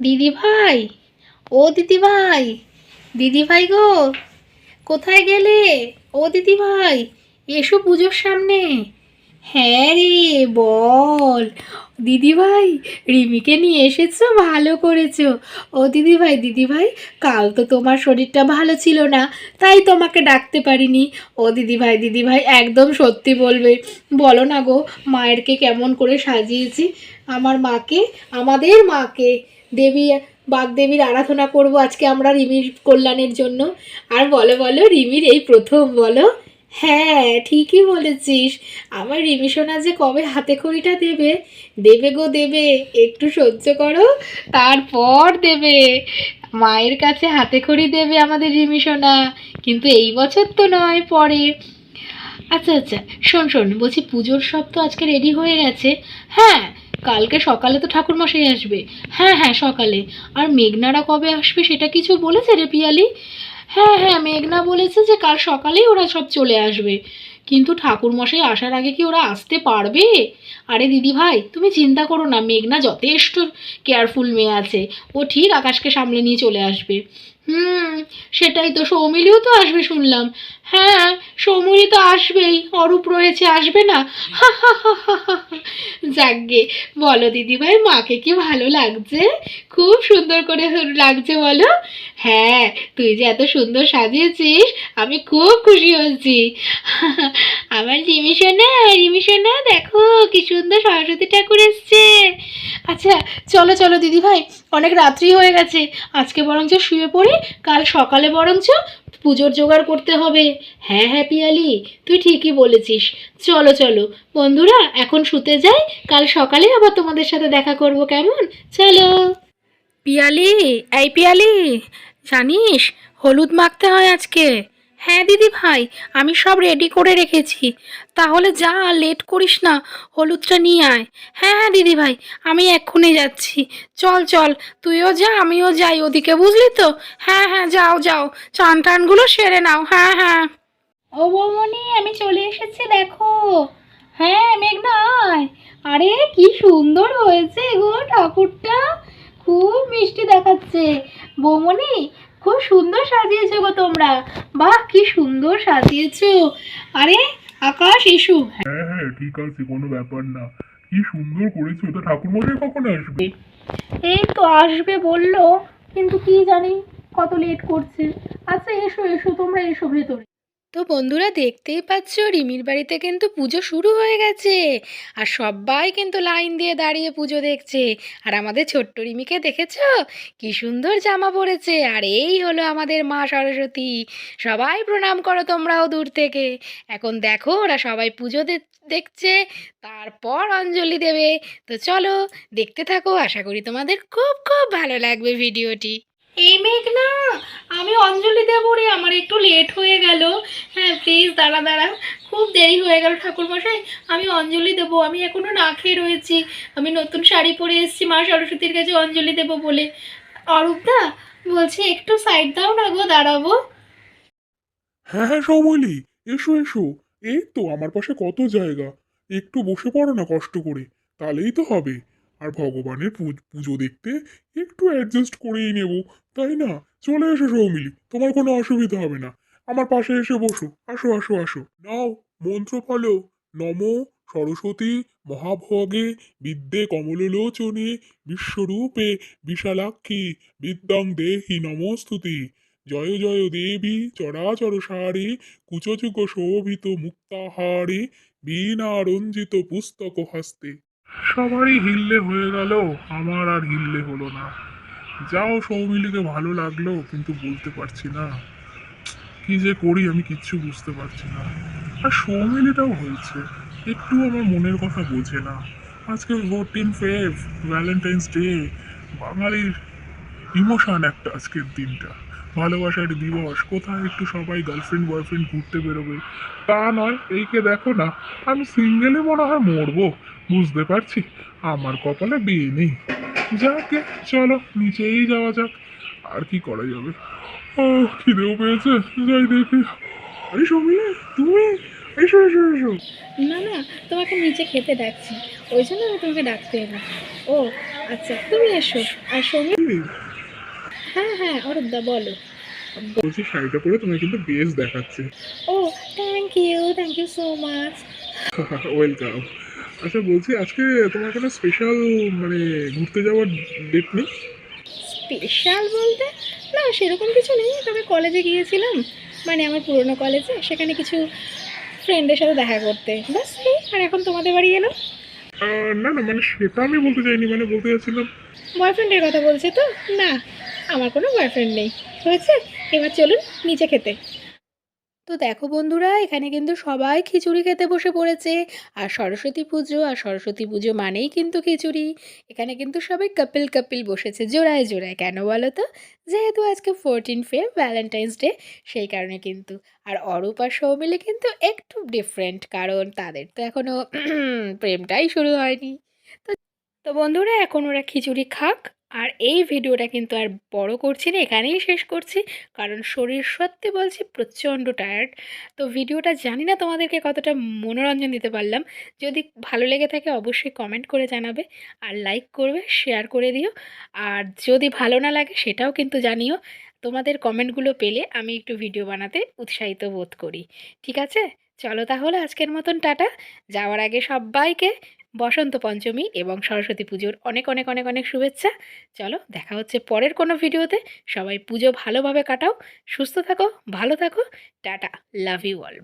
দিদি ভাই ও দিদি ভাই দিদি ভাই গো, কোথায় গেলে? ও দিদি ভাই এসো পুজোর সামনে। হ্যাঁ রে, বল। দিদি ভাই রিমিকে নিয়ে এসেছ? ভালো করেছ। ও দিদি ভাই দিদি ভাই কাল তো তোমার শরীরটা ভালো ছিল না, তাই তোমাকে ডাকতে পারিনি। ও দিদি ভাই দিদি ভাই একদম সত্যি বলবে। বলো না গো, মায়েরকে কেমন করে সাজিয়েছি? আমার মাকে, আমাদের মাকে। দেবী, বাগদেবীর আরাধনা করব আজকে আমরা রিমির কল্যাণের জন্য। আর বলো বলো, রিমির এই প্রথম, বলো। হ্যাঁ ঠিকই বলেছিস। আমার রিমি সোনা যে কবে হাতে খড়িটা দেবে? দেবে গো দেবে, একটু সহ্য করো। তারপর দেবে। মায়ের কাছে হাতে খড়ি দেবে আমাদের রিমি সোনা। কিন্তু এই বছর তো নয় পরে। আচ্ছা আচ্ছা শোন শোন, বলছি পুজোর সব তো আজকে রেডি হয়ে গেছে। হ্যাঁ কালকে সকালে তো ঠাকুরমশাই আসবে। হ্যাঁ হ্যাঁ সকালে। আর মেঘনারা কবে আসবে সেটা কিছু বলেছে রে পিয়ালি? হ্যাঁ হ্যাঁ মেঘনা বলেছে যে কাল সকালেই ওরা সব চলে আসবে। কিন্তু ঠাকুরমশাই আসার আগে কি ওরা আসতে পারবে? আরে দিদি ভাই, তুমি চিন্তা করো না, মেঘনা যথেষ্ট কেয়ারফুল মেয়ে আছে। ও ঠিক আকাশকে সামলে নিয়ে চলে আসবে। হুম, সেটাই তো, সৌমিলিও তো আসবে শুনলাম। হ্যাঁ সৌমিলি তো আসবেই, অরূপ রয়েছে, আসবে না? যাকগে, বলো দিদি ভাই মাকে কি ভালো লাগছে? খুব সুন্দর করে লাগছে বলো? হ্যাঁ তুই যে এত সুন্দর সাজিয়েছিস, আমি খুব খুশি হয়েছি। আমার রিমি সোনা রিমি সোনা, দেখো, কি সুন্দর সরস্বতী ঠাকুর এসছে। আচ্ছা চলো চলো দিদি ভাই অনেক রাত্রি হয়ে গেছে, আজকে বরঞ্চ শুয়ে পড়ি। কাল সকালে বরঞ্চ পুজোর জোগাড় করতে হবে। হ্যাঁ হ্যাঁ পিয়ালি, তুই ঠিকই বলেছিস। চলো চলো। বন্ধুরা, এখন শুতে যাই। কাল সকালে আবার তোমাদের সাথে দেখা করব, কেমন? চলো। পিয়ালি, এই পিয়ালি, জানিস, হলুদ মাখতে হয় আজকে। হ্যাঁ দিদি ভাই, আমি সব রেডি করে রেখেছি। তাহলে যা লেট করিস না, হলুদটা নিয়ে আয়। হ্যাঁ হ্যাঁ দিদি ভাই, আমি এক্ষুনি যাচ্ছি। চল চল, তুইও যা, আমিও যাই ওদিকে, বুঝলি তো? হ্যাঁ হ্যাঁ যাও যাও চান টানগুলো সেরে নাও হ্যাঁ হ্যাঁ। ও বৌমনি, আমি চলে এসেছি, দেখো। হ্যাঁ মেঘনা আরে, কি সুন্দর হয়েছে গো ঠাকুরটা। খুব মিষ্টি দেখাচ্ছে। বৌমনি খুব সুন্দর সাজিয়েছো গো তোমরা। বাহ কি সুন্দর সাজিয়েছো। আরে আকাশ এসো। হ্যাঁ হ্যাঁ ঠিক আছে কোনো ব্যাপার না। কি সুন্দর করেছ তা ঠাকুরমশাই কখন আসবে? এই তো আসবে বলল কিন্তু কি জানি কত লেট করছে। আচ্ছা এসো এসো তোমরা এসো ভেতরে। তো বন্ধুরা দেখতেই পাচ্ছ, রিমির বাড়িতে কিন্তু পুজো শুরু হয়ে গেছে। আর সবাই কিন্তু লাইন দিয়ে দাঁড়িয়ে পুজো দেখছে। আর আমাদের ছোট্ট রিমিকে দেখেছ? কি সুন্দর জামা পরেছে। আর এই হলো আমাদের মা সরস্বতী। সবাই প্রণাম করো তোমরাও দূর থেকে। এখন দেখো, ওরা সবাই পুজো দেখছে। তারপর অঞ্জলি দেবে। তো চলো, দেখতে থাকো। আশা করি তোমাদের খুব খুব ভালো লাগবে ভিডিওটি। এই মেঘ না আমি অঞ্জলি একটু লেট হয়ে গেল। হ্যাঁ প্লিজ দাঁড়া দাঁড়া। খুব দেরি হয়ে গেল ঠাকুর ঠাকুরমশাই। আমি অঞ্জলি দেবো, আমি এখনও না খেয়ে রয়েছি। আমি নতুন শাড়ি পরে এসেছি, মা সরস্বতীর কাছে অঞ্জলি দেবো বলে। অরূপদা, বলছি একটু সাইড দাও না গো, দাঁড়াবো। হ্যাঁ হ্যাঁ সৌমলি, এসো এসো। এই তো, আমার পাশে কত জায়গা। একটু বসে পড়ো না কষ্ট করে, তাহলেই তো হবে। আর ভগবানের পুজো দেখতে একটু অ্যাডজাস্ট করেই নেব, তাই না? চলে এসো সৌমিলি, তোমার কোনো অসুবিধা হবে না। আমার পাশে এসে বসো, আসো আসো আসো। নাও, মন্ত্র ফলো। নম সরস্বতী মহাভগে বিদ্যে কমললোচনে বিশ্বরূপে বিশালাক্ষী বিদ্যাং দেহি নমস্তুতি। জয় জয় দেবী চরাচর সারে কুচযুগ শোভিত মুক্তাহারে বীণা রঞ্জিত পুস্তক হস্তে। সবারই হিল্লে হয়ে গেল, আমার আর হিল্লে হলো না। যাও সৌমিলিকে ভালো লাগল, কিন্তু বলতে পারছি না। কি যে করি আমি কিচ্ছু বুঝতে পারছি না। আর সৌমিলিটাও হয়েছে, একটু আমার মনের কথা বোঝে না। আজকে ফোরটিন ফেভ ভ্যালেন্টাইন্স ডে বাঙালির ইমোশন একটা আজকের দিনটা। ভালোবাসার দিবস, কোথায় একটু সবাই গার্লফ্রেন্ড বয়ফ্রেন্ড ঘুরতে বেরোবে। তা নয় এইকে দেখো না, আমি সিঙ্গেলে মনে হয় মরবো। বুঝতে পারছি আমার কপালে বিয়ে নেই। যাকে চলো নিচেই যাওয়া যাক। আর কি করা যাবে? ও খিদেও পেয়েছে। যাই দেখি। আরে সমীর তুমি? এসো এসো এসো। না না তোমাকে নিচে খেতে ডাকছি। ওই জন্য আমি তোমাকে ডাকতে এলাম। ও আচ্ছা তুমি এসো। আর সৌমি এই, হ্যাঁ হ্যাঁ অরূপদা বলো। বলছি শাড়িটা পরে তোমায় কিন্তু বেশ দেখাচ্ছে। ও thank you thank you so much welcome আচ্ছা বলছি আজকে তোমার কোনো স্পেশাল মানে ঘুরতে যাওয়ার ডেট নেই? স্পেশাল বলতে? না সেরকম কিছু নেই তবে কলেজে গিয়েছিলাম। মানে আমার পুরনো কলেজে সেখানে কিছু ফ্রেন্ডের সাথে দেখা করতে। বাস এই আর এখন তোমাদের বাড়ি এলো? আহ, না না মানে সেটা আমি বলতে চাইনি মানে বলতে চাচ্ছিলাম। বয়ফ্রেন্ডের কথা বলছে তো? না আমার কোনো বয়ফ্রেন্ড নেই। হয়েছে? এবার চলুন নিচে খেতে। তো দেখো বন্ধুরা, এখানে কিন্তু সবাই খিচুড়ি খেতে বসে পড়েছে। আর সরস্বতী পুজো, আর সরস্বতী পুজো মানেই কিন্তু খিচুড়ি। এখানে কিন্তু সবাই কাপিল কাপিল বসেছে, জোড়ায় জোড়ায়। কেন বলো তো? যেহেতু আজকে ফোরটিন ফে ভ্যালেন্টাইন্স ডে সেই কারণে কিন্তু। আর অরূপ আর সৌমিলি কিন্তু একটু ডিফারেন্ট কারণ তাদের তো এখনও প্রেমটাই শুরু হয়নি। তো তো বন্ধুরা, এখন ওরা খিচুড়ি খাক। আর এই ভিডিওটা কিন্তু আর বড় করছি না, এখানেই শেষ করছি। কারণ শরীর সত্যি বলছি প্রচণ্ড টায়ার্ড তো ভিডিওটা জানি না তোমাদেরকে কতটা মনোরঞ্জন দিতে পারলাম। যদি ভালো লেগে থাকে অবশ্যই কমেন্ট করে জানাবে আর লাইক করবে শেয়ার করে দিও। আর যদি ভালো না লাগে সেটাও কিন্তু জানিও। তোমাদের কমেন্টগুলো পেলে আমি একটু ভিডিও বানাতে উৎসাহিত বোধ করি। ঠিক আছে? চলো তাহলে আজকের মতন টাটা। যাওয়ার আগে সবাইকে বসন্ত পঞ্চমী এবং সরস্বতী পুজোর অনেক অনেক অনেক অনেক শুভেচ্ছা। চলো দেখা হচ্ছে পরের কোনো ভিডিওতে। সবাই পুজো ভালোভাবে কাটাও, সুস্থ থাকো, ভালো থাকো। Tata, love you all.